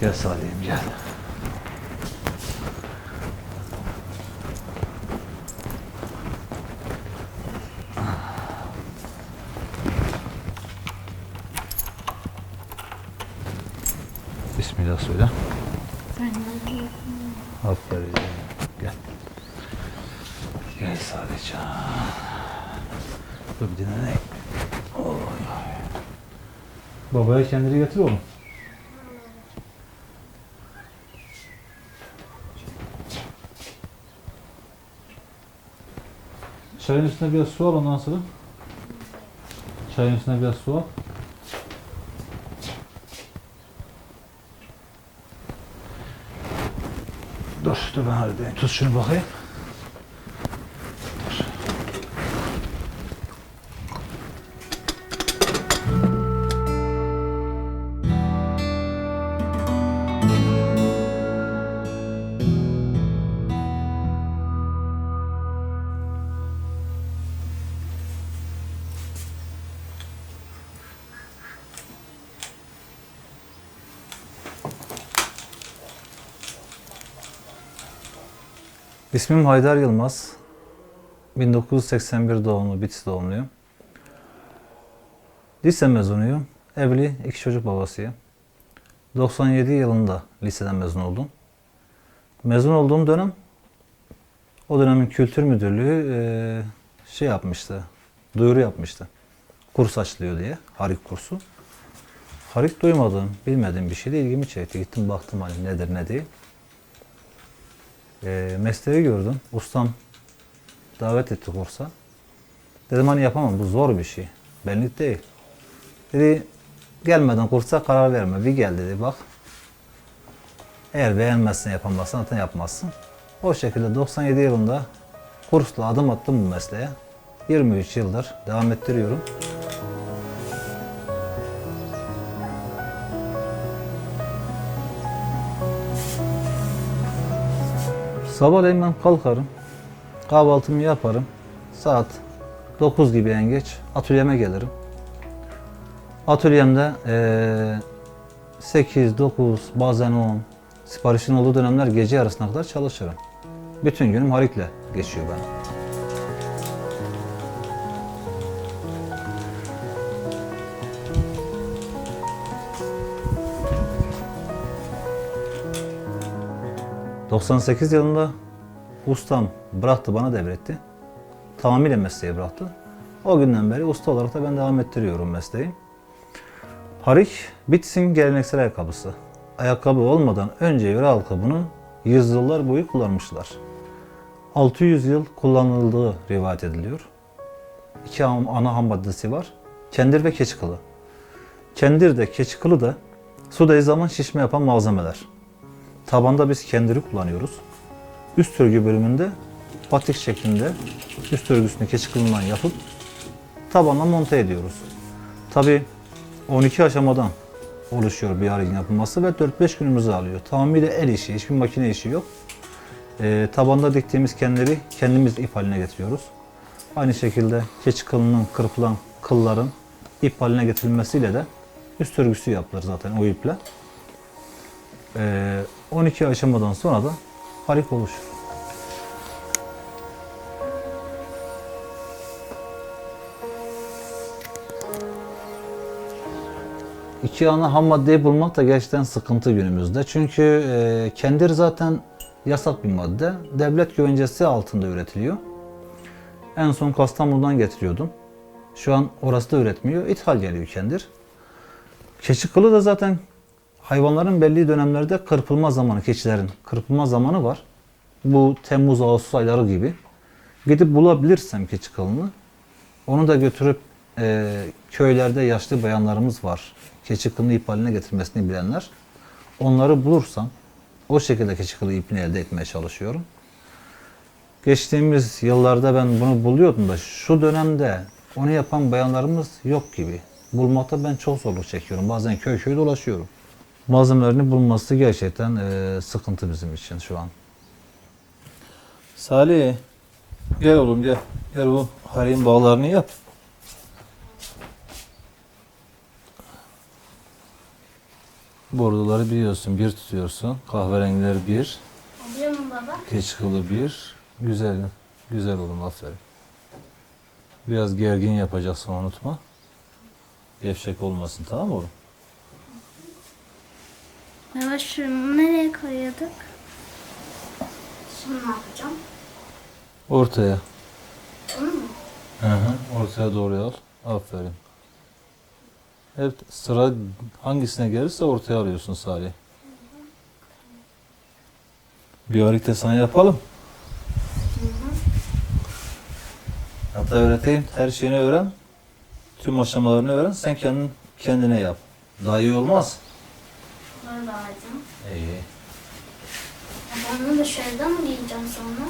Gel Salih'im gel. Bismillah söyle. Aferin. Gel. Gel sadece. Dur bir dinle. Oy. Babaya kendini getir oğlum. Çayın üstüne biraz su al ondan sonra. Çayın üstüne biraz su al. Dur, dur ben halledeyim. Tut şunu bakayım. İsmim Haydar Yılmaz. 1981 doğumlu, Bitlis doğumluyum. Lise mezunuyum. Evli, iki çocuk babasıyım. 97 yılında liseden mezun oldum. Mezun olduğum dönem, o dönemin kültür müdürlüğü eee, şey yapmıştı, duyuru yapmıştı. Kurs açılıyor diye, harik kursu. Harik duymadığım, bilmediğim bir şeyde ilgimi çekti. Gittim baktım hani nedir ne değil. E, mesleği gördüm. Ustam davet etti kursa. Dedim hani yapamam bu zor bir şey. Benlik değil. Dedi gelmeden kursa karar verme. Bir gel dedi bak. Eğer beğenmezsen yapamazsan zaten yapmazsın. O şekilde 97 yılında kursla adım attım bu mesleğe. 23 yıldır devam ettiriyorum. Sabahleyin ben kalkarım. Kahvaltımı yaparım. Saat 9 gibi en geç atölyeme gelirim. Atölyemde eee 8, 9, bazen 10 siparişin olduğu dönemler gece yarısına kadar çalışırım. Bütün günüm harikle geçiyor benim. ...98 yılında ustam bıraktı bana devretti. Tamamıyla mesleği bıraktı. O günden beri usta olarak da ben devam ettiriyorum mesleği. Harik, Bitlis'in geleneksel ayakkabısı. Ayakkabı olmadan önce yöre halkı bunu yüzyıllar boyu kullanmışlar. 600 yıl kullanıldığı rivayet ediliyor. İki ana ham maddesi var. Kendir ve keçi kılı. Kendir de keçi kılı da suda zaman şişme yapan malzemeler. Tabanda biz kendiri kullanıyoruz. Üst örgü bölümünde patik şeklinde üst örgüsünü keçi kılından yapıp tabanla monte ediyoruz. Tabi 12 aşamadan oluşuyor bir harcın yapılması ve 4-5 günümüzü alıyor. Tamamıyla el işi, hiçbir makine işi yok. Ee, tabanda diktiğimiz kendileri kendimiz ip haline getiriyoruz. Aynı şekilde keçi kılının kırpılan kılların ip haline getirilmesiyle de üst örgüsü yapılır zaten o iple. Ee, 12 aşamadan sonra da harik oluşur. İki ana ham maddeyi bulmak da gerçekten sıkıntı günümüzde. Çünkü e, kendir zaten yasak bir madde. Devlet güvencesi altında üretiliyor. En son Kastamonu'dan getiriyordum. Şu an orası da üretmiyor. İthal geliyor kendir. Keçi kılı da zaten hayvanların belli dönemlerde kırpılma zamanı, keçilerin kırpılma zamanı var. Bu Temmuz, Ağustos ayları gibi. Gidip bulabilirsem keçi kılını, onu da götürüp e, köylerde yaşlı bayanlarımız var. Keçi kılını ip haline getirmesini bilenler. Onları bulursam o şekilde keçi kılı ipini elde etmeye çalışıyorum. Geçtiğimiz yıllarda ben bunu buluyordum da şu dönemde onu yapan bayanlarımız yok gibi. Bulmakta ben çok zorluk çekiyorum. Bazen köy köy dolaşıyorum. Malzemelerini bulması gerçekten e, sıkıntı bizim için şu an. Salih, gel oğlum gel. Gel o harin bağlarını yap. Bordoları biliyorsun. Bir tutuyorsun. Kahverengiler bir. Oluyor mu baba? Keçikılı bir. Güzel. Güzel oğlum aferin. Biraz gergin yapacaksın unutma. Gevşek olmasın tamam mı oğlum? Baba şunu nereye koyuyorduk? Şimdi ne yapacağım? Ortaya. Onu mu? Hı hı. Ortaya doğru al. Aferin. Hep sıra hangisine gelirse ortaya alıyorsun Salih. Bir harita sana yapalım. Hatta öğreteyim. Her şeyini öğren. Tüm aşamalarını öğren. Sen kendin kendine yap. Daha iyi olmaz. Da alacağım. İyi. Ben bunu dışarıda mı giyeceğim sonra?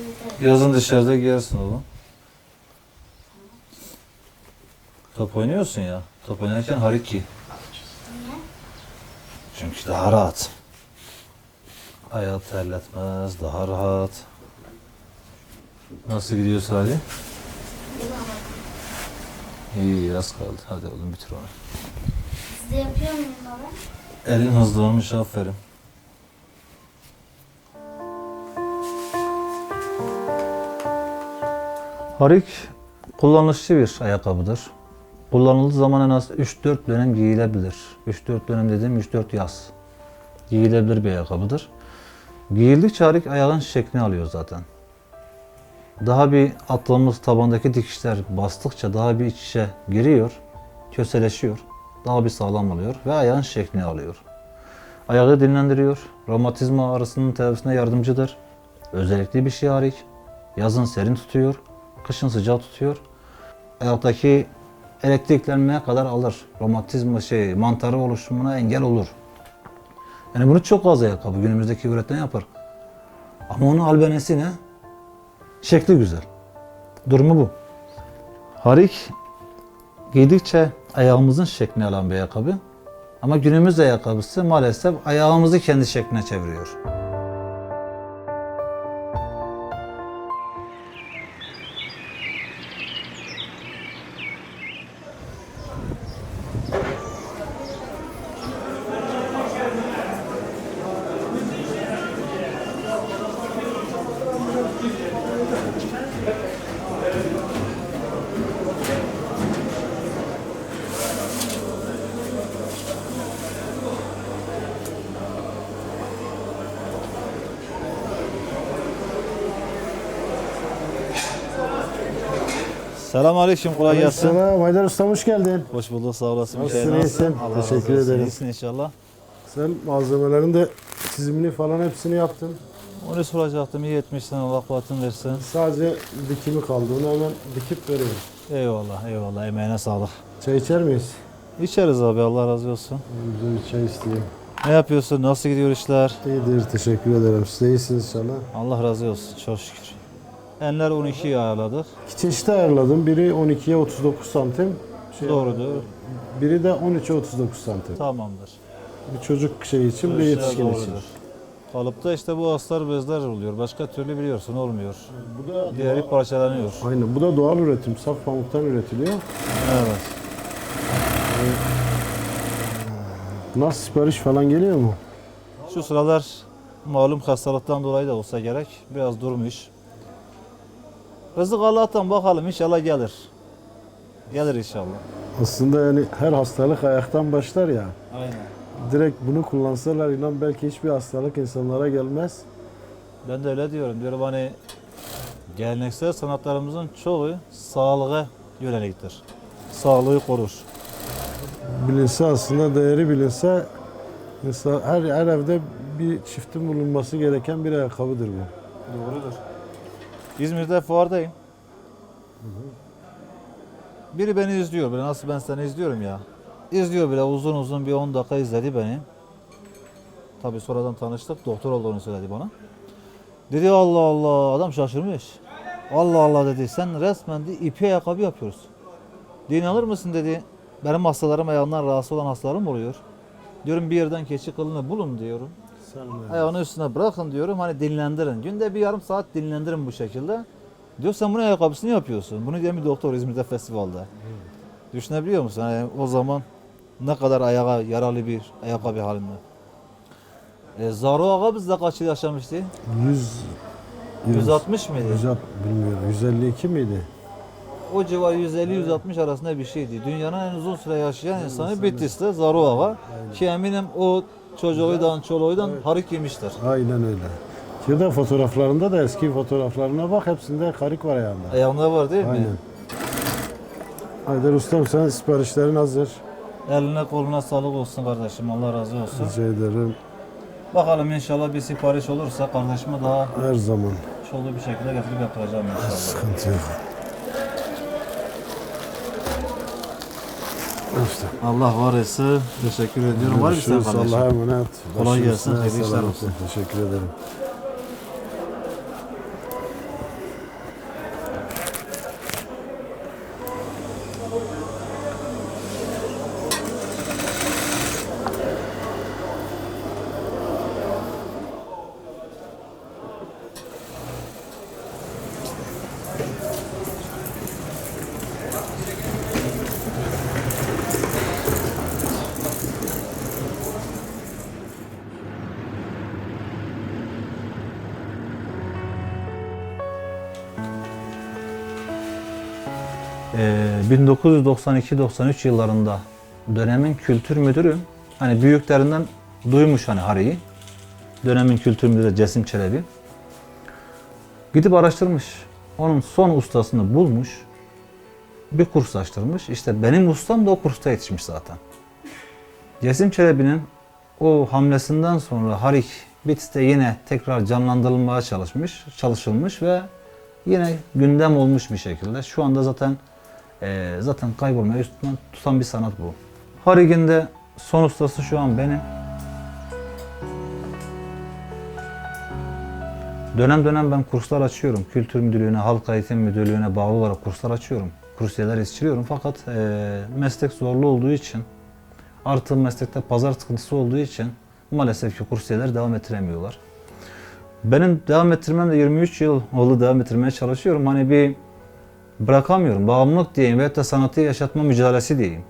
Evet, evet. Yazın dışarıda giyersin oğlum. Top oynuyorsun ya. Top oynarken harik giy. Niye? Çünkü daha rahat. Hayat terletmez, daha rahat. Nasıl gidiyor Salih? İyi, az kaldı. Hadi oğlum bitir onu. Siz de yapıyor muyum baba? Elin hızlı olmuş, aferin. Harik kullanışlı bir ayakkabıdır. Kullanıldığı zaman en az 3-4 dönem giyilebilir. 3-4 dönem dediğim 3-4 yaz. Giyilebilir bir ayakkabıdır. Giyildikçe harik ayağın şeklini alıyor zaten. Daha bir attığımız tabandaki dikişler bastıkça daha bir iç içe giriyor, köseleşiyor. Daha bir sağlam oluyor ve ayağın şeklini alıyor. Ayağı dinlendiriyor, romatizma ağrısının tedavisine yardımcıdır. Özellikle bir şey harik. Yazın serin tutuyor, kışın sıcak tutuyor. Ayaktaki elektriklenmeye kadar alır. Romatizma şey, mantarı oluşumuna engel olur. Yani bunu çok az ayakkabı günümüzdeki üreten yapar. Ama onun albenesi ne? Şekli güzel. Durumu bu. Harik giydikçe ayağımızın şeklini alan bir ayakkabı. Ama günümüz ayakkabısı maalesef ayağımızı kendi şekline çeviriyor. Selam aleyküm, kolay gelsin. Selam Haydar Usta hoş geldin. Hoş bulduk, sağ olasın. Nasılsın, iyisin? Allah razı Teşekkür olsun. ederim. İyisin inşallah. Sen malzemelerin de çizimini falan hepsini yaptın. Onu soracaktım, iyi etmişsin, Allah kuvvetin versin. Sadece dikimi kaldı. Onu hemen dikip veriyorum. Eyvallah, eyvallah, emeğine sağlık. Çay içer miyiz? İçeriz abi, Allah razı olsun. Güzel bir çay isteyeyim. Ne yapıyorsun, nasıl gidiyor işler? İyidir teşekkür ederim. Siz de iyisiniz inşallah. Allah razı olsun, çok şükür. Enler 12'yi ayarladık. Çeşit ayarladım. Biri 12'ye 39 santim. Şey, Doğrudur. Biri de 13'e 39 santim. Tamamdır. Bir çocuk şeyi için bir Ölçüler yetişkin için. doğrudur. Kalıpta işte bu astar bezler oluyor. Başka türlü biliyorsun olmuyor. Bu da Diğeri parçalanıyor. Aynen. Bu da doğal üretim. Saf pamuktan üretiliyor. Evet. Nasıl sipariş falan geliyor mu? Şu sıralar malum hastalıktan dolayı da olsa gerek biraz durmuş. Rızık Allah'tan bakalım inşallah gelir. Gelir inşallah. Aslında yani her hastalık ayaktan başlar ya. Aynen. Direkt bunu kullansalar inan belki hiçbir hastalık insanlara gelmez. Ben de öyle diyorum. Diyorum hani geleneksel sanatlarımızın çoğu sağlığa yöneliktir. Sağlığı korur. Bilinse aslında değeri bilinse insan, her, her evde bir çiftin bulunması gereken bir ayakkabıdır bu. Doğrudur. İzmir'de fuardayım. Biri beni izliyor. Böyle nasıl ben seni izliyorum ya. İzliyor bile uzun uzun bir 10 dakika izledi beni. Tabii sonradan tanıştık. Doktor olduğunu söyledi bana. Dedi Allah Allah adam şaşırmış. Allah Allah dedi sen resmen de ipi ayakkabı yapıyorsun. Din alır mısın dedi. Benim hastalarım ayağından rahatsız olan hastalarım oluyor. Diyorum bir yerden keçi kılını bulun diyorum. Ayağını üstüne bırakın diyorum hani dinlendirin. Günde bir yarım saat dinlendirin bu şekilde. Diyor sen bunun ayakkabısını yapıyorsun. Bunu diyen bir doktor İzmir'de festivalde. Düşünebiliyor musun? Yani o zaman ne kadar ayağa yaralı bir ayakkabı halinde. E, Zaro Ağa bizde kaç yıl yaşamıştı? 100 160 mıydı? 100 bilmiyorum. 152 miydi? O civar 150-160 arasında bir şeydi. Dünyanın en uzun süre yaşayan insanı Bitlis'te Zaro Ağa. Ki eminim o çocuğuydan, çoluğuydan harik yemiştir. Aynen öyle. De fotoğraflarında da eski fotoğraflarına bak hepsinde karık var ayağında. Ayağında var değil mi? Aynen. Haydar ustam sen siparişlerin hazır. Eline koluna sağlık olsun kardeşim. Allah razı olsun. Rica ederim. Bakalım inşallah bir sipariş olursa kardeşime daha Her zaman. çoluk bir şekilde getirip yaptıracağım inşallah. Sıkıntı yok. İşte. Allah var etsin. Teşekkür ediyorum. Var mı sen Görüşürüz. kardeşim? Allah'a emanet. Kolay gelsin, hayırlı işler olsun. Teşekkür ederim. 1992-93 yıllarında dönemin kültür müdürü hani büyüklerinden duymuş hani Hari'yi. Dönemin kültür müdürü Cesim Çelebi. Gidip araştırmış. Onun son ustasını bulmuş. Bir kurs açtırmış. İşte benim ustam da o kursta yetişmiş zaten. Cesim Çelebi'nin o hamlesinden sonra Harik Bitlis'te yine tekrar canlandırılmaya çalışmış, çalışılmış ve yine gündem olmuş bir şekilde. Şu anda zaten e, zaten kaybolmaya yüz tutan, bir sanat bu. Harik'in de son ustası şu an benim. Dönem dönem ben kurslar açıyorum. Kültür Müdürlüğü'ne, Halk Eğitim Müdürlüğü'ne bağlı olarak kurslar açıyorum. Kursiyerler yetiştiriyorum fakat e, meslek zorlu olduğu için artı meslekte pazar sıkıntısı olduğu için maalesef ki kursiyeler devam ettiremiyorlar. Benim devam ettirmem de 23 yıl oldu devam ettirmeye çalışıyorum. Hani bir bırakamıyorum. Bağımlılık diyeyim veyahut da sanatı yaşatma mücadelesi diyeyim.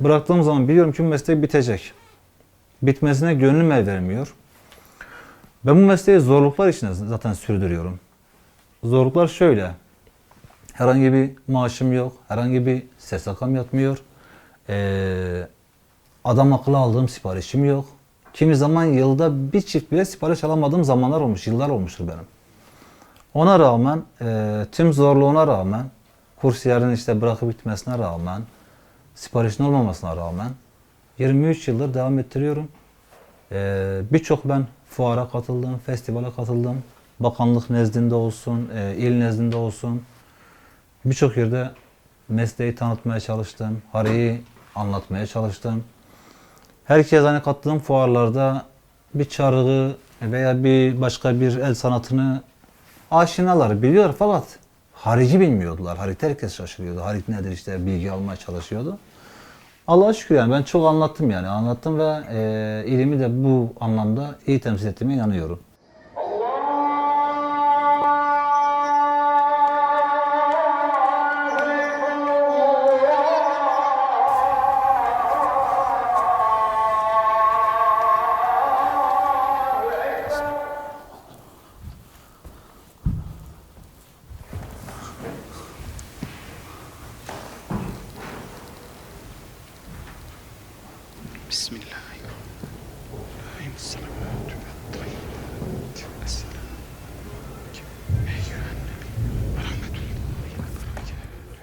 Bıraktığım zaman biliyorum ki bu meslek bitecek. Bitmesine gönlüm el vermiyor. Ben bu mesleği zorluklar içinde zaten sürdürüyorum. Zorluklar şöyle. Herhangi bir maaşım yok. Herhangi bir SSK'm yatmıyor. Ee, adam akıllı aldığım siparişim yok. Kimi zaman yılda bir çift bile sipariş alamadığım zamanlar olmuş, yıllar olmuştur benim. Ona rağmen, e, tüm zorluğuna rağmen, kursiyerin işte bırakıp gitmesine rağmen, siparişin olmamasına rağmen 23 yıldır devam ettiriyorum. E, Birçok ben fuara katıldım, festivale katıldım. Bakanlık nezdinde olsun, e, il nezdinde olsun. Birçok yerde mesleği tanıtmaya çalıştım, hariyi anlatmaya çalıştım. Herkes hani katıldığım fuarlarda bir çarığı veya bir başka bir el sanatını aşinalar, biliyor fakat harici bilmiyordular. Harit herkes şaşırıyordu. Harit nedir işte bilgi almaya çalışıyordu. Allah'a şükür yani ben çok anlattım yani. Anlattım ve e, ilimi de bu anlamda iyi temsil ettiğime inanıyorum.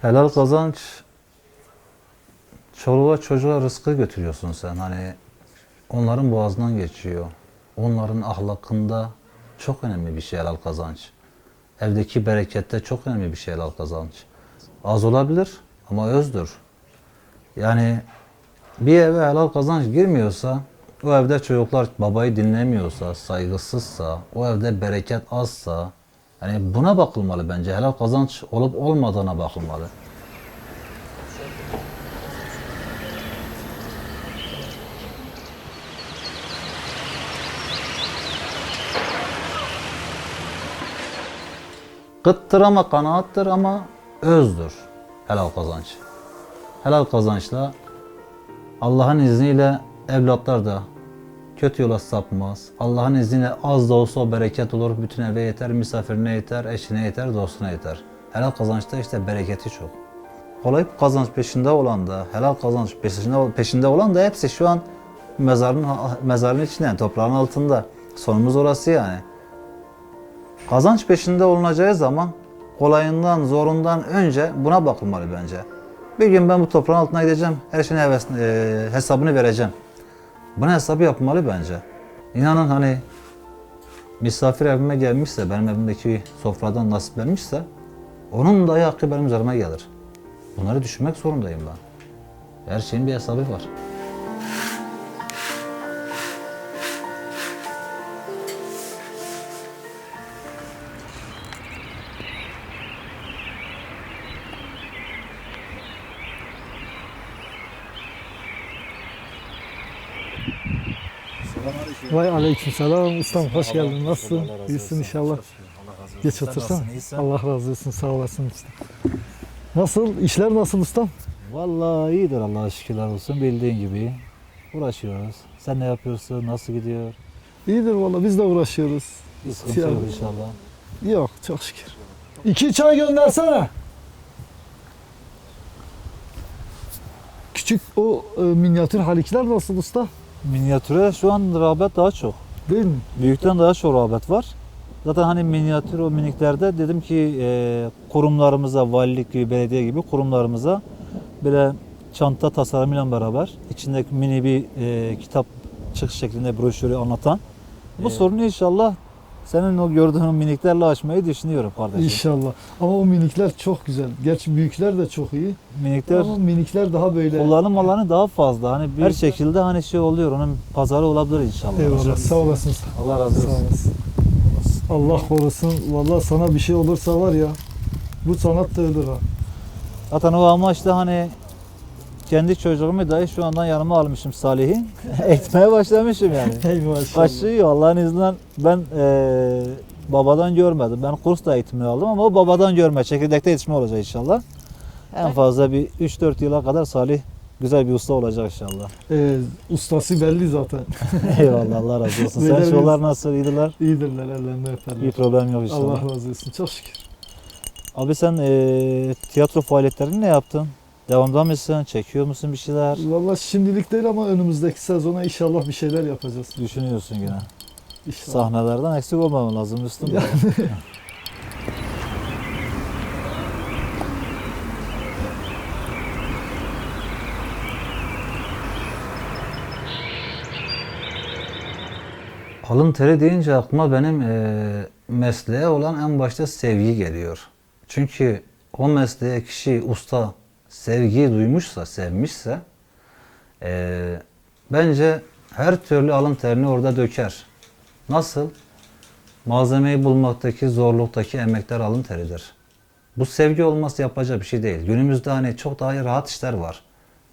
Helal kazanç çoluğa çocuğa rızkı götürüyorsun sen. Hani onların boğazından geçiyor. Onların ahlakında çok önemli bir şey helal kazanç. Evdeki berekette çok önemli bir şey helal kazanç. Az olabilir ama özdür. Yani bir eve helal kazanç girmiyorsa, o evde çocuklar babayı dinlemiyorsa, saygısızsa, o evde bereket azsa, yani buna bakılmalı bence. Helal kazanç olup olmadığına bakılmalı. Kıttır ama kanaattır ama özdür helal kazanç. Helal kazançla Allah'ın izniyle evlatlar da kötü yola sapmaz. Allah'ın izniyle az da olsa o bereket olur. Bütün eve yeter, misafirine yeter, eşine yeter, dostuna yeter. Helal kazançta işte bereketi çok. Kolay kazanç peşinde olan da, helal kazanç peşinde, peşinde olan da hepsi şu an mezarın mezarın içinde, yani toprağın altında. Sonumuz orası yani. Kazanç peşinde olunacağı zaman kolayından, zorundan önce buna bakılmalı bence. Bir gün ben bu toprağın altına gideceğim, her şeyin heves, e, hesabını vereceğim. Buna hesabı yapmalı bence. İnanın hani misafir evime gelmişse, benim evimdeki sofradan nasiplenmişse, onun dahi hakkı benim üzerime gelir. Bunları düşünmek zorundayım ben. Her şeyin bir hesabı var. Vay aleykümselam ustam hoş geldin. Nasılsın? İyisin inşallah. Geç otursana. Allah razı olsun sağ olasın usta. Nasıl? işler nasıl ustam? Vallahi iyidir Allah'a şükürler olsun bildiğin gibi. Uğraşıyoruz. Sen ne yapıyorsun? Nasıl gidiyor? İyidir valla biz de uğraşıyoruz. Bir sıkıntı yok inşallah. Yok çok şükür. İki çay göndersene. Küçük o e, minyatür halikler nasıl usta? Minyatüre şu an rağbet daha çok. Değil mi? Büyükten daha çok rağbet var. Zaten hani minyatür o miniklerde dedim ki e, kurumlarımıza, valilik gibi, belediye gibi kurumlarımıza böyle çanta tasarımıyla beraber içindeki mini bir e, kitap çıkış şeklinde broşürü anlatan. Bu sorunu inşallah senin o gördüğün miniklerle açmayı düşünüyorum kardeşim. İnşallah. Ama o minikler çok güzel. Gerçi büyükler de çok iyi. Minikler Ama minikler daha böyle. kullanım alanı daha fazla. Hani her şekilde hani şey oluyor. Onun pazarı olabilir inşallah. Eyvallah sağ olasın usta. Allah razı Sağ olsun. olasın. Allah korusun. Vallahi sana bir şey olursa var ya bu sanat da ölür ha. Zaten o amaçla hani kendi çocuğumu dahi şu andan yanıma almışım Salih'i. Eğitmeye başlamışım yani. Başlıyor Allah'ın izniyle. Ben eee, babadan görmedim. Ben kurs da eğitimini aldım ama o babadan görme. Çekirdekte yetişme olacak inşallah. En fazla bir 3-4 yıla kadar Salih güzel bir usta olacak inşallah. Ee, ustası belli zaten. Eyvallah Allah razı olsun. Sen şovlar nasıl iyidirler? İyidirler ellerini öperler. Bir problem yok inşallah. Allah razı olsun. Çok şükür. Abi sen eee, tiyatro faaliyetlerini ne yaptın? Devamda mısın? Çekiyor musun bir şeyler? Vallahi şimdilik değil ama önümüzdeki sezona inşallah bir şeyler yapacağız. Düşünüyorsun yine. İnşallah. Sahnelerden eksik olmamam lazım üstüm. Alın teri deyince aklıma benim eee, mesleğe olan en başta sevgi geliyor. Çünkü o mesleğe kişi usta sevgiyi duymuşsa, sevmişse eee, bence her türlü alın terini orada döker. Nasıl? Malzemeyi bulmaktaki zorluktaki emekler alın teridir. Bu sevgi olmazsa yapacak bir şey değil. Günümüzde hani çok daha rahat işler var.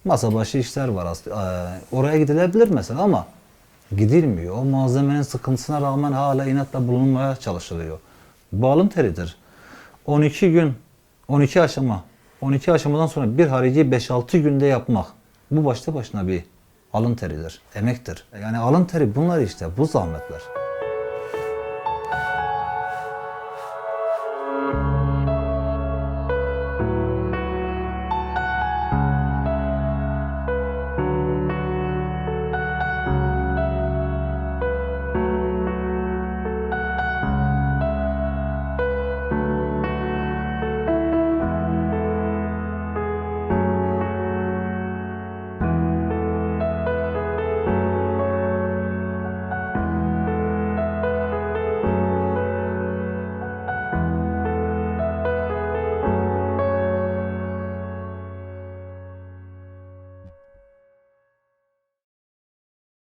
Masa başı işler var aslında. Oraya gidilebilir mesela ama gidilmiyor. O malzemenin sıkıntısına rağmen hala inatla bulunmaya çalışılıyor. Bu alın teridir. 12 gün, 12 aşama, 12 aşamadan sonra bir harici 5-6 günde yapmak. Bu başta başına bir alın teridir, emektir. Yani alın teri bunlar işte, bu zahmetler.